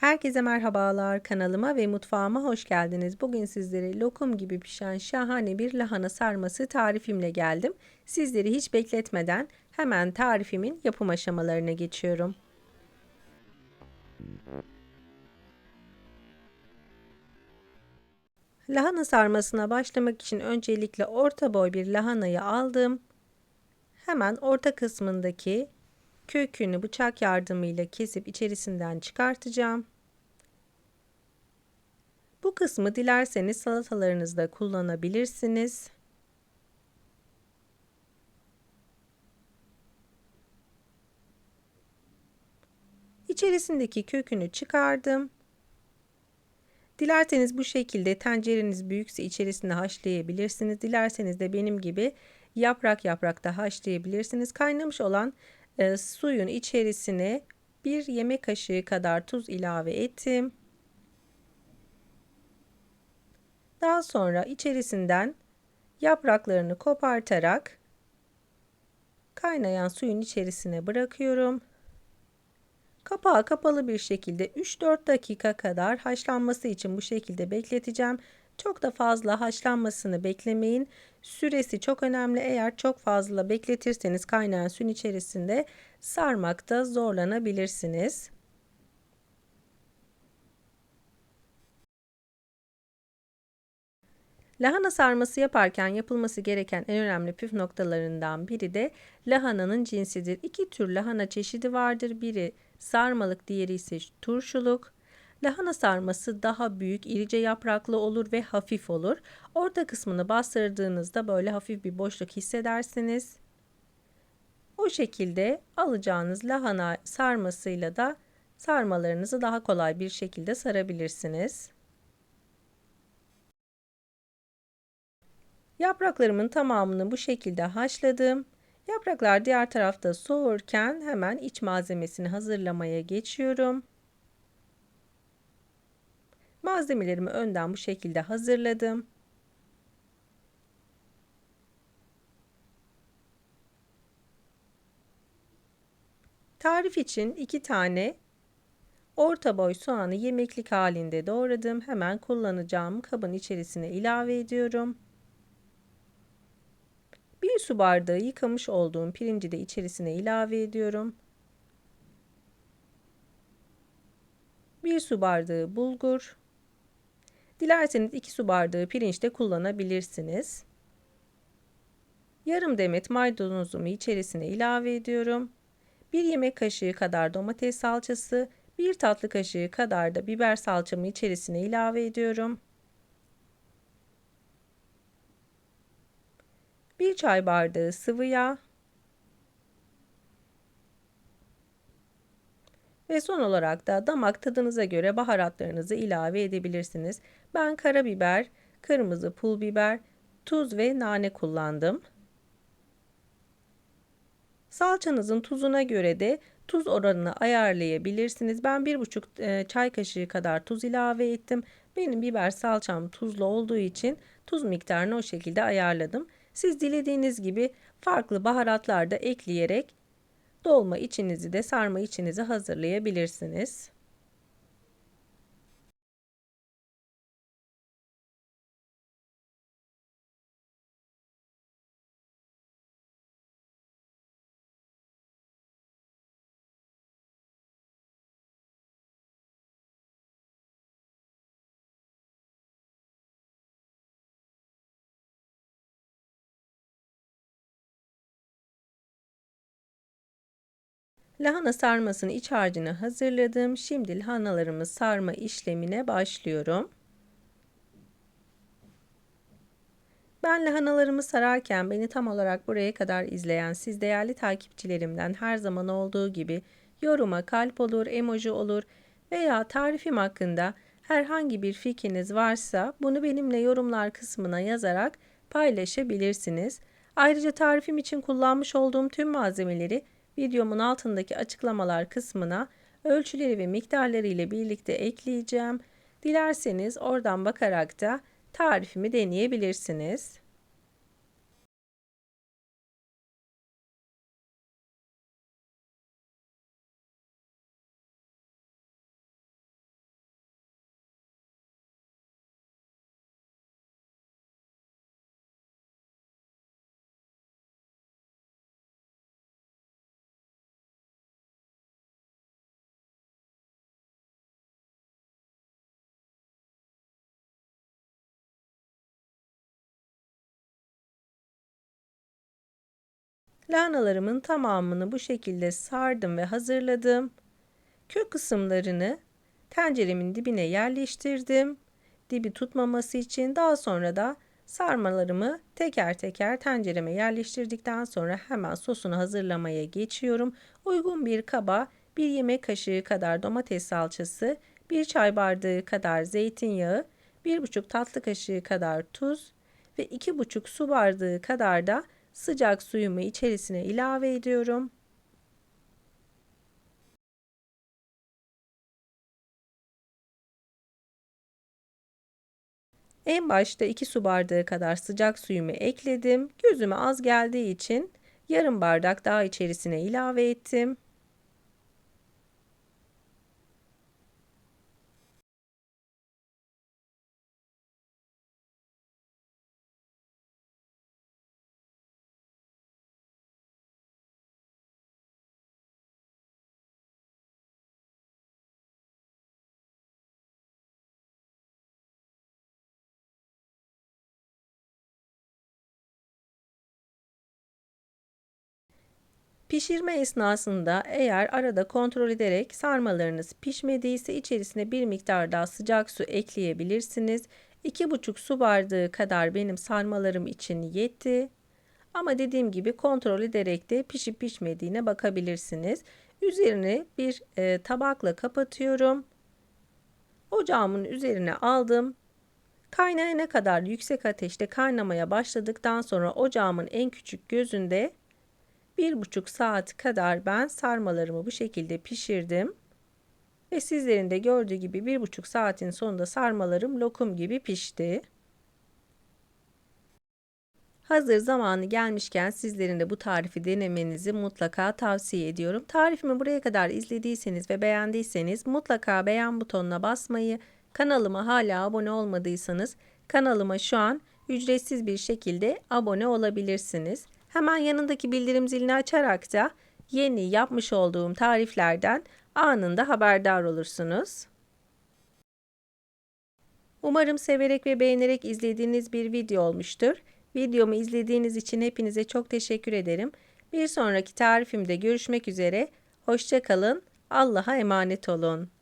Herkese merhabalar. Kanalıma ve mutfağıma hoş geldiniz. Bugün sizlere lokum gibi pişen şahane bir lahana sarması tarifimle geldim. Sizleri hiç bekletmeden hemen tarifimin yapım aşamalarına geçiyorum. Lahana sarmasına başlamak için öncelikle orta boy bir lahanayı aldım. Hemen orta kısmındaki kökünü bıçak yardımıyla kesip içerisinden çıkartacağım. Bu kısmı dilerseniz salatalarınızda kullanabilirsiniz. İçerisindeki kökünü çıkardım. Dilerseniz bu şekilde tencereniz büyükse içerisinde haşlayabilirsiniz. Dilerseniz de benim gibi yaprak yaprak da haşlayabilirsiniz. Kaynamış olan e, suyun içerisine bir yemek kaşığı kadar tuz ilave ettim. Daha sonra içerisinden yapraklarını kopartarak kaynayan suyun içerisine bırakıyorum. Kapağı kapalı bir şekilde 3-4 dakika kadar haşlanması için bu şekilde bekleteceğim. Çok da fazla haşlanmasını beklemeyin. Süresi çok önemli. Eğer çok fazla bekletirseniz kaynayan suyun içerisinde sarmakta zorlanabilirsiniz. Lahana sarması yaparken yapılması gereken en önemli püf noktalarından biri de lahananın cinsidir. İki tür lahana çeşidi vardır. Biri sarmalık, diğeri ise turşuluk. Lahana sarması daha büyük, irice yapraklı olur ve hafif olur. Orta kısmını bastırdığınızda böyle hafif bir boşluk hissedersiniz. O şekilde alacağınız lahana sarmasıyla da sarmalarınızı daha kolay bir şekilde sarabilirsiniz. Yapraklarımın tamamını bu şekilde haşladım. Yapraklar diğer tarafta soğurken hemen iç malzemesini hazırlamaya geçiyorum. Malzemelerimi önden bu şekilde hazırladım. Tarif için iki tane orta boy soğanı yemeklik halinde doğradım. Hemen kullanacağım kabın içerisine ilave ediyorum. Bir su bardağı yıkamış olduğum pirinci de içerisine ilave ediyorum. Bir su bardağı bulgur. Dilerseniz iki su bardağı pirinç de kullanabilirsiniz. Yarım demet maydanozumu içerisine ilave ediyorum. Bir yemek kaşığı kadar domates salçası, bir tatlı kaşığı kadar da biber salçamı içerisine ilave ediyorum. 1 çay bardağı sıvı yağ ve son olarak da damak tadınıza göre baharatlarınızı ilave edebilirsiniz. Ben karabiber, kırmızı pul biber, tuz ve nane kullandım. Salçanızın tuzuna göre de tuz oranını ayarlayabilirsiniz. Ben 1,5 e, çay kaşığı kadar tuz ilave ettim. Benim biber salçam tuzlu olduğu için tuz miktarını o şekilde ayarladım. Siz dilediğiniz gibi farklı baharatlar da ekleyerek dolma içinizi de sarma içinizi hazırlayabilirsiniz. Lahana sarmasının iç harcını hazırladım. Şimdi lahanalarımı sarma işlemine başlıyorum. Ben lahanalarımı sararken beni tam olarak buraya kadar izleyen siz değerli takipçilerimden her zaman olduğu gibi yoruma kalp olur, emoji olur veya tarifim hakkında herhangi bir fikriniz varsa bunu benimle yorumlar kısmına yazarak paylaşabilirsiniz. Ayrıca tarifim için kullanmış olduğum tüm malzemeleri videomun altındaki açıklamalar kısmına ölçüleri ve miktarları ile birlikte ekleyeceğim. Dilerseniz oradan bakarak da tarifimi deneyebilirsiniz. Lahanalarımın tamamını bu şekilde sardım ve hazırladım. Kök kısımlarını tenceremin dibine yerleştirdim. Dibi tutmaması için daha sonra da sarmalarımı teker teker tencereme yerleştirdikten sonra hemen sosunu hazırlamaya geçiyorum. Uygun bir kaba bir yemek kaşığı kadar domates salçası, bir çay bardağı kadar zeytinyağı, bir buçuk tatlı kaşığı kadar tuz ve iki buçuk su bardağı kadar da sıcak suyumu içerisine ilave ediyorum. En başta 2 su bardağı kadar sıcak suyumu ekledim. Gözüme az geldiği için yarım bardak daha içerisine ilave ettim. Pişirme esnasında eğer arada kontrol ederek sarmalarınız pişmediyse içerisine bir miktar daha sıcak su ekleyebilirsiniz. 2,5 su bardağı kadar benim sarmalarım için yetti. Ama dediğim gibi kontrol ederek de pişip pişmediğine bakabilirsiniz. Üzerini bir e, tabakla kapatıyorum. Ocağımın üzerine aldım. Kaynayana kadar yüksek ateşte kaynamaya başladıktan sonra ocağımın en küçük gözünde bir buçuk saat kadar ben sarmalarımı bu şekilde pişirdim. Ve sizlerin de gördüğü gibi bir buçuk saatin sonunda sarmalarım lokum gibi pişti. Hazır zamanı gelmişken sizlerin de bu tarifi denemenizi mutlaka tavsiye ediyorum. Tarifimi buraya kadar izlediyseniz ve beğendiyseniz mutlaka beğen butonuna basmayı, kanalıma hala abone olmadıysanız kanalıma şu an ücretsiz bir şekilde abone olabilirsiniz. Hemen yanındaki bildirim zilini açarak da yeni yapmış olduğum tariflerden anında haberdar olursunuz. Umarım severek ve beğenerek izlediğiniz bir video olmuştur. Videomu izlediğiniz için hepinize çok teşekkür ederim. Bir sonraki tarifimde görüşmek üzere. Hoşçakalın. Allah'a emanet olun.